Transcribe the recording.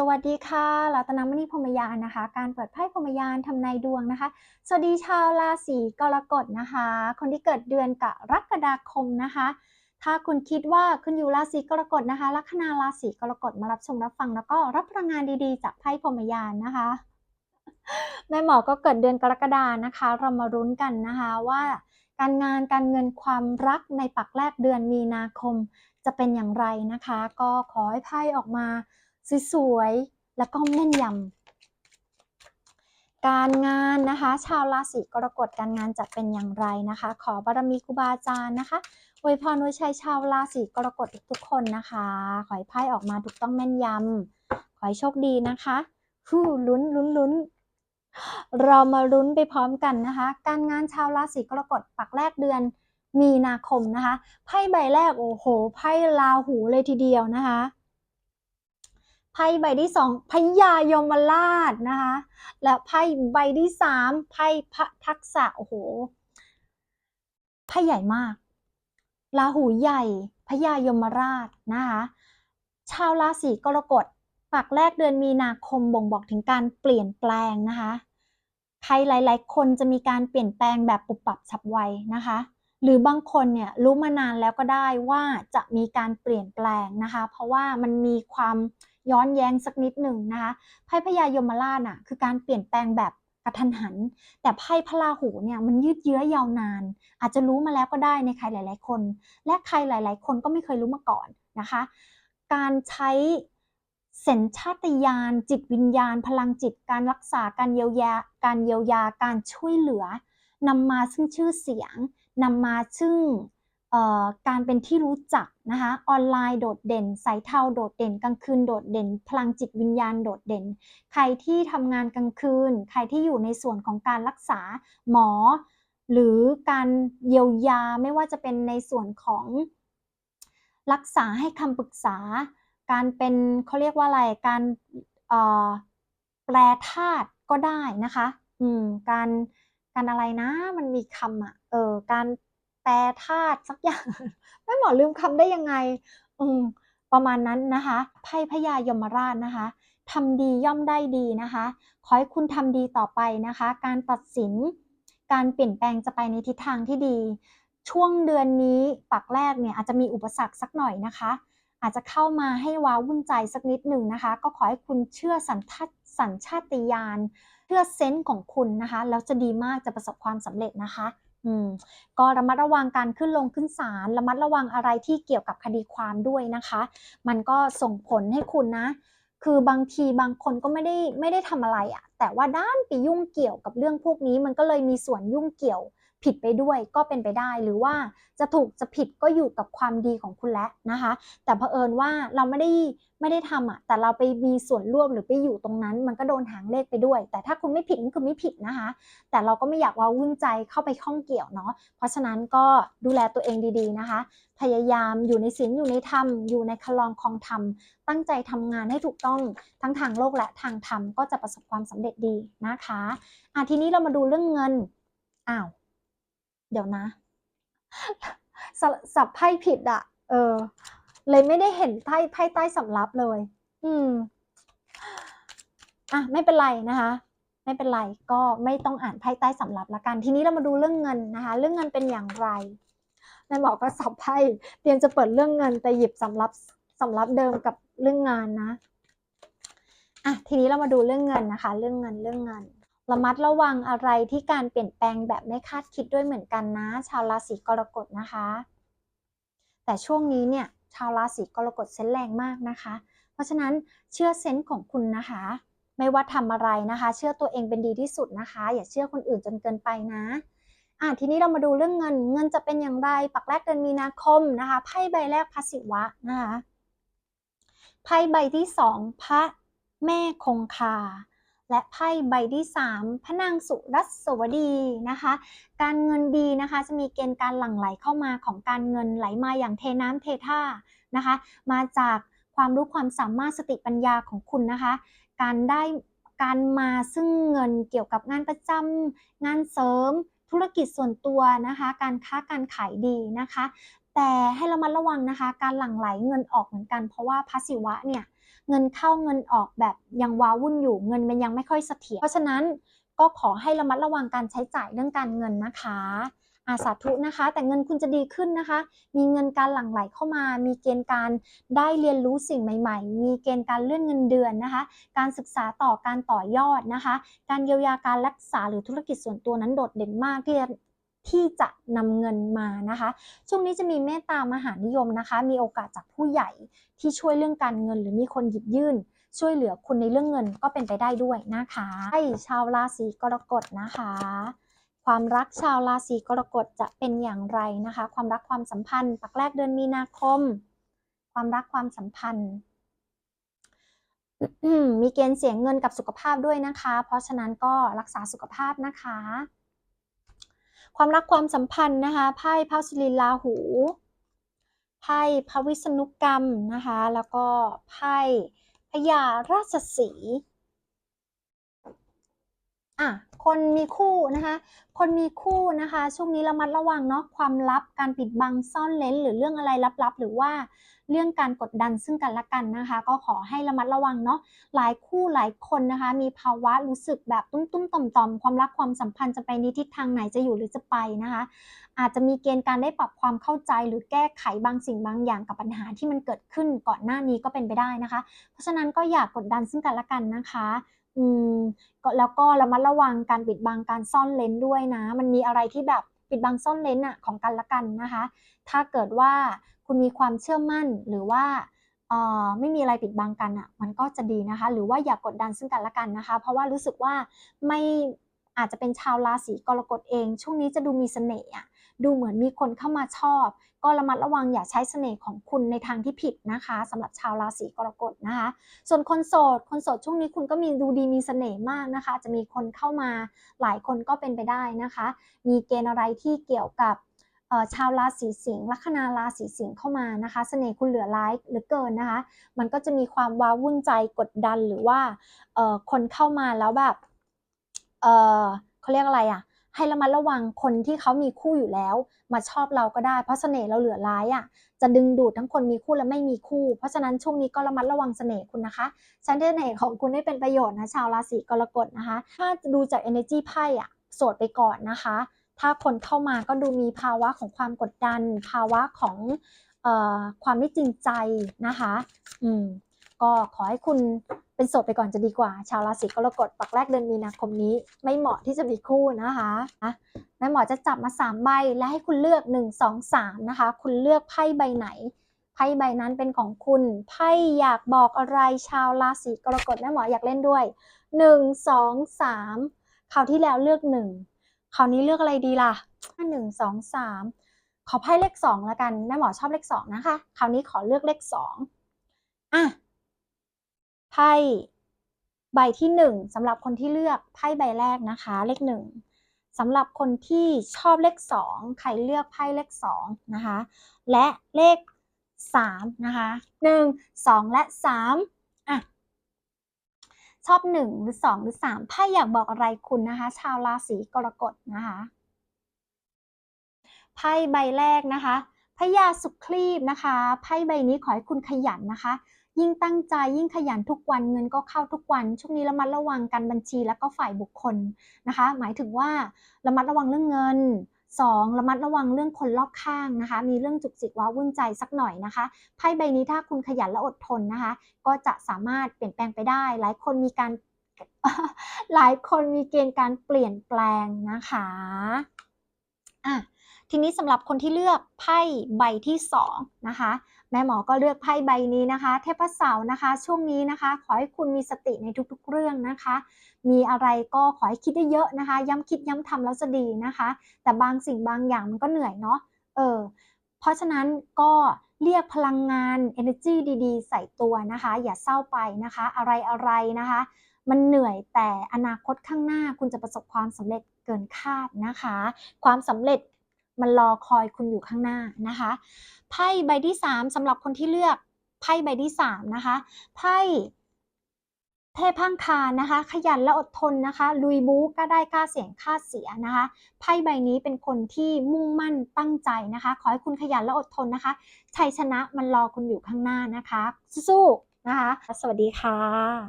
สวัสดีค่ะรัตนมณีพรมยานนะคะ การเปิดไพ่พรมยานทำนายดวงนะคะ สวัสดีชาวราศีกรกฎนะคะ คนที่เกิดเดือนกรกฎาคมนะคะ ถ้าคุณคิดว่าคุณอยู่ราศีกรกฎนะคะ ลัคนาราศีกรกฎมารับชมรับฟังแล้วก็รับพลังงานดีๆ จากไพ่พรมยานนะคะ แม่หมอก็เกิดเดือนกรกฎานะคะ เรามารุ้นกันนะคะว่า การงานการเงินความรักในปักแรกเดือนมีนาคม จะเป็นอย่างไรนะคะ ก็ขอให้ไพ่ออกมา สวยๆ แล้วก็แม่นยำการงานนะคะ ชาวราศีกรกฎการงานจะเป็นอย่างไรนะคะ ขอบารมีครูบาอาจารย์นะคะอวยพรอวยชัยชาวราศีกรกฎทุกคนนะคะ ขอให้ไพ่ออกมาถูกต้องแม่นยำขอให้โชคดีนะคะฮู้ลุ้นลุ้นลุ้นเรามาลุ้นไปพร้อมกันนะคะ การงานชาวราศีกรกฎปักแรกเดือนมีนาคมนะคะ ไพ่ใบแรกโอ้โห ไพ่ลาหูเลยทีเดียวนะคะ ไพ่ใบที่สองพญายมราชนะคะ และไพ่ใบที่สามไพ่พระทักษะโอ้โหไพ่ใหญ่มากราหูใหญ่พญายมราชนะคะ ชาวราศีกรกฎปักแรกเดือนมีนาคมบ่งบอกถึงการเปลี่ยนแปลงนะคะใครหลาย ๆ คนจะมีการเปลี่ยนแปลงแบบปุบปับฉับไวนะคะ หรือบางคนเนี่ยรู้มานานแล้วก็ได้ว่าจะมีการเปลี่ยนแปลงนะคะ เพราะว่ามันมีความ ย้อนแย้งสักนิดหนึ่งนะคะไพ่พญายมราชน่ะคือการเปลี่ยนแปลงแบบกระทันหัน แต่ไพ่พระราหูเนี่ยมันยืดเยื้อยาวนาน อาจจะรู้มาแล้วก็ได้ในใครหลาย ๆ คน และใครหลาย ๆ คนก็ไม่เคยรู้มาก่อนนะคะ การใช้สัญชาตญาณจิตวิญญาณ พลังจิตการรักษาการเยียวยาการเยียวยาการช่วยเหลือนำมาซึ่งชื่อเสียงนำมาซึ่ง การเป็นที่รู้จักนะคะออนไลน์โดดเด่นสายเทาโดดเด่น กลางคืนโดดเด่น พลังจิตวิญญาณโดดเด่น ใครที่ทำงานกลางคืน ใครที่อยู่ในส่วนของการรักษาหมอ หรือการเยียวยาไม่ว่าจะเป็นในส่วนของรักษาให้คำปรึกษา การเป็นเขาเรียกว่าอะไรการแปลธาตุก็ได้นะคะ อืมการการอะไรนะมันมีคำอะเออการ แปลธาตุสักอย่างไม่หมอลืมคำได้ยังไง อืมประมาณนั้นนะคะไพ่พญายมราชนะคะทำดีย่อมได้ดีนะคะ ขอให้คุณทำดีต่อไปนะคะ การตัดสิน การเปลี่ยนแปลงจะไปในทิศทางที่ดี ช่วงเดือนนี้ปักแรกเนี่ยอาจจะมีอุปสรรคสักหน่อยนะคะ อาจจะเข้ามาให้ว้าวุ่นใจสักนิดหนึ่งนะคะ ก็ขอให้คุณเชื่อสัญชาตสัญชาตญาณเชื่อเซนส์ของคุณนะคะ แล้วจะดีมากจะประสบความสำเร็จนะคะ อืมก็ระมัดระวังการขึ้นลงขึ้นศาลระมัดระวังอะไรที่เกี่ยวกับคดีความด้วยนะคะ มันก็ส่งผลให้คุณนะ คือบางทีบางคนก็ไม่ได้ไม่ได้ทำอะไรอะแต่ว่าด้านไปยุ่งเกี่ยวกับเรื่องพวกนี้มันก็เลยมีส่วนยุ่งเกี่ยว ผิดไปด้วยก็เป็นไปได้หรือว่าจะถูกจะผิดก็อยู่กับความดีของคุณแล้วนะคะ แต่เผอิญว่าเราไม่ได้ไม่ได้ทำอะแต่เราไปมีส่วนร่วมหรือไปอยู่ตรงนั้น มันก็โดนหางเลขไปด้วย แต่ถ้าคุณไม่ผิดก็คือไม่ผิดนะคะ แต่เราก็ไม่อยากว่าวุ่นใจเข้าไปข้องเกี่ยวเนาะเพราะฉะนั้นก็ดูแลตัวเองดีๆนะคะ พยายามอยู่ในศีลอยู่ในธรรมอยู่ในคลองคลองธรรมตั้งใจทำงานให้ถูกต้องทั้งทางโลกและทางธรรมก็จะประสบความสำเร็จดีนะคะอะทีนี้เรามาดูเรื่องเงินอ้าว เดี๋ยวนะสสับไพ่ผิดอะเออ เลยไม่ได้เห็นไพ่ไพ่ใต้สำรับเลย อืมอะไม่เป็นไรนะคะ ไม่เป็นไรก็ไม่ต้องอ่านไพ่ใต้สำรับละกัน ทีนี้เรามาดูเรื่องเงินนะคะ เรื่องเงินเป็นอย่างไรนายบอกก็สับไพ่เตรียมจะเปิดเรื่องเงินแต่หยิบสำรับสำรับเดิมกับเรื่องงานนะอะทีนี้เรามาดูเรื่องเงินนะคะ เรื่องเงินเรื่องเงิน ระมัดระวังอะไรที่การเปลี่ยนแปลงแบบไม่คาดคิดด้วยเหมือนกันนะ ชาวราศีกรกฎนะคะ แต่ช่วงนี้เนี่ยชาวราศีกรกฎเซนแรงมากนะคะ เพราะฉะนั้นเชื่อเซนส์ของคุณนะคะ ไม่ว่าทำอะไรนะคะ เชื่อตัวเองเป็นดีที่สุดนะคะ อย่าเชื่อคนอื่นจนเกินไปนะอะทีนี้เรามาดูเรื่องเงินเงินจะเป็นอย่างไร ปักแรกเดือนมีนาคมนะคะไพ่ใบแรกพระศิวะนะคะไพ่ใบที่สองพระแม่คงคา และไพ่ใบที่ 3 พระนางสุรัสวดีนะคะ การเงินดีนะคะจะมีเกณฑ์การหลั่งไหลเข้ามาของการเงินไหลมาอย่างเทน้ำเทท่านะคะ มาจากความรู้ความสามารถสติปัญญาของคุณนะคะ การได้การมาซึ่งเงินเกี่ยวกับงานประจำงานเสริม ธุรกิจส่วนตัวนะคะ การค้าการขายดีนะคะ แต่ให้เรามาระวังนะคะ การหลั่งไหลเงินออกเหมือนกัน เพราะว่าพระศิวะเนี่ย เงินเข้าเงินออกแบบยังว้าวุ่นอยู่เงินมันยังไม่ค่อยเสถียรเพราะฉะนั้นก็ขอให้ระมัดระวังการใช้จ่ายเรื่องการเงินนะคะอาสาธุนะคะ แต่เงินคุณจะดีขึ้นนะคะ มีเงินการหลั่งไหลเข้ามา มีเกณฑ์การได้เรียนรู้สิ่งใหม่ ๆ มีเกณฑ์การเลื่อนเงินเดือนนะคะ การศึกษาต่อการต่อยอดนะคะ การเยียวยาการรักษาหรือธุรกิจส่วนตัวนั้นโดดเด่นมากที่จะ ที่จะนำเงินมานะคะ ช่วงนี้จะมีเมตตามหานิยมนะคะ มีโอกาสจากผู้ใหญ่ที่ช่วยเรื่องการเงิน หรือมีคนหยิบยื่น ช่วยเหลือคุณในเรื่องเงินก็เป็นไปได้ด้วยนะคะให้ชาวราศีกรกฎนะคะ ความรักชาวราศีกรกฎจะเป็นอย่างไรนะคะ ความรักความสัมพันธ์ ปักแรกเดือนมีนาคม ความรักความสัมพันธ์มีเกณฑ์เสียงเงินกับสุขภาพด้วยนะคะ เพราะฉะนั้นก็รักษาสุขภาพนะคะ ความรักความสัมพันธ์นะคะไพ่พระสุรินทร์ราหูไพ่พระวิษณุกรรมนะคะ แล้วก็ไพ่พญาราชสี อะคนมีคู่นะคะ คนมีคู่นะคะ ช่วงนี้ระมัดระวังเนาะความลับการปิดบังซ่อนเร้นหรือเรื่องอะไรลับๆ หรือว่าเรื่องการกดดันซึ่งกันและกันนะคะ ก็ขอให้ระมัดระวังเนาะหลายคู่หลายคนนะคะ มีภาวะรู้สึกแบบตุ้มๆต่อมๆความรักความสัมพันธ์จะไปในทิศทางไหนจะอยู่หรือจะไปนะคะ อาจจะมีเกณฑ์การได้ปรับความเข้าใจหรือแก้ไขบางสิ่งบางอย่างกับปัญหาที่มันเกิดขึ้นก่อนหน้านี้ก็เป็นไปได้นะคะ เพราะฉะนั้นก็อย่ากกดดันซึ่งกันและกันนะคะ อืมก็แล้วก็ระมัดระวังการปิดบังการซ่อนเลนด้วยนะ มันมีอะไรที่แบบปิดบังซ่อนเลนอะของกันและกันนะคะ ถ้าเกิดว่าคุณมีความเชื่อมั่นหรือว่าเออไม่มีอะไรปิดบังกันอะมันก็จะดีนะคะ หรือว่าอย่ากกดดันซึ่งกันและกันนะคะ เพราะว่ารู้สึกว่าไม่อาจจะเป็นชาวราศีกรกฎเอง ช่วงนี้จะดูมีเสน่ห์อะ ดูเหมือนมีคนเข้ามาชอบ ก็ระมัดระวังอย่าใช้เสน่ห์ของคุณในทางที่ผิดนะคะสำหรับชาวราศีกรกฎนะคะ ส่วนคนโสด คนโสดช่วงนี้คุณก็มีดูดีมีเสน่ห์มากนะคะ จะมีคนเข้ามาหลายคนก็เป็นไปได้นะคะ มีเกณฑ์อะไรที่เกี่ยวกับชาวราศีสิงห์ลัคนาราศีสิงห์เข้ามานะคะเสน่ห์คุณเหลือร้ายหลือเกินนะคะ มันก็จะมีความว้าวุ่นใจกดดันหรือว่าคนเข้ามาแล้วแบบเขาเรียกอะไรอะ ให้ระมัดระวังคนที่เขามีคู่อยู่แล้ว มาชอบเราก็ได้เพราะเสน่ห์เราเหลือร้ายอะจะดึงดูดทั้งคนมีคู่และไม่มีคู่ เพราะฉะนั้นช่วงนี้ก็ระมัดระวังเสน่ห์คุณนะคะใช้เสน่ห์ของคุณให้เป็นประโยชน์นะชาวราศีกรกฎนะคะ ถ้าดูจาก energy ไพ่อะโสดไปก่อนนะคะ ถ้าคนเข้ามาก็ดูมีภาวะของความกดดัน ภาวะของเอ่อความไม่จริงใจนะคะ อืม ก็ขอให้คุณเป็นโสดไปก่อนจะดีกว่า ชาวราศีกรกฎปักแรกเดือนมีนาคมนี้ ไม่เหมาะที่จะมีคู่นะคะอะแม่หมอจะจับมา 3 ใบและให้คุณเลือก 1 2 3 นะคะ คุณเลือกไพ่ใบไหนไพ่ใบนั้นเป็นของคุณไพ่อยากบอกอะไรชาวราศีกรกฎแม่หมออยากเล่นด้วย 1 2 3คราวที่แล้วเลือก 1คราวนี้เลือกอะไรดีล่ะ 1 2 3 ขอไพ่เลข2แล้วกันแม่หมอชอบเลข2นะคะ คราวนี้ขอเลือกเลข2อะ ไพ่ใบที่หนึ่งสำหรับคนที่เลือกไพ่ใบแรกนะคะ เลขหนึ่งสำหรับคนที่ชอบเลขสองใครเลือกไพ่เลขสองนะคะ และเลขสามนะคะหนึ่งสองและสามอะชอบหนึ่งหรือสองหรือสามไพ่อยากบอกอะไรคุณนะคะ ชาวราศีกรกฎนะคะไพ่ใบแรกนะคะพญาสุครีบนะคะไพ่ใบนี้ขอให้คุณขยันนะคะ ยิ่งตั้งใจยิ่งขยันทุกวันเงินก็เข้าทุกวัน ช่วงนี้ระมัดระวังการบัญชีแล้วก็ฝ่ายบุคคลนะคะ หมายถึงว่าระมัดระวังเรื่องเงิน 2. ระมัดระวังเรื่องคนรอบข้างนะคะ มีเรื่องจุกจิกว้าวุ่นใจสักหน่อยนะคะ ไพ่ใบนี้ถ้าคุณขยันและอดทนนะคะ ก็จะสามารถเปลี่ยนแปลงไปได้ หลายคนมีการหลายคนมีเกณฑ์การเปลี่ยนแปลงนะคะอะทีนี้สำหรับคนที่เลือกไพ่ใบที่2นะคะ ม่หมอก็เลือกไพ่ใบนี้นะคะ เทพเสาร์นะคะ ช่วงนี้นะคะ ขอให้คุณมีสติในทุกๆเรื่องนะคะ มีอะไรก็ขอให้คิดได้เยอะนะคะ ย้ำคิดย้ำทำแล้วจะดีนะคะ แต่บางสิ่งบางอย่างมันก็เหนื่อยเนาะเออเพราะฉะนั้นก็เรียกพลังงาน energy ดีๆ ใส่ตัวนะคะ อย่าเศร้าไปนะคะ อะไรอะไรนะคะ มันเหนื่อยแต่อนาคตข้างหน้าคุณจะประสบความสำเร็จเกินคาดนะคะ ความสำเร็จ มันรอคอยคุณอยู่ข้างหน้านะคะไพ่ใบที่ 3สำหรับคนที่เลือกไพ่ใบที่ 3 นะคะไพ่เทพังคารนะคะ ขยันและอดทนนะคะ ลุยบู๊ก็ได้กล้าเสี่ยงค่าเสียนะคะไพ่ใบนี้เป็นคนที่มุ่งมั่นตั้งใจนะคะ ขอให้คุณขยันและอดทนนะคะ ชัยชนะมันรอคุณอยู่ข้างหน้านะคะ สู้ๆนะคะ สวัสดีค่ะ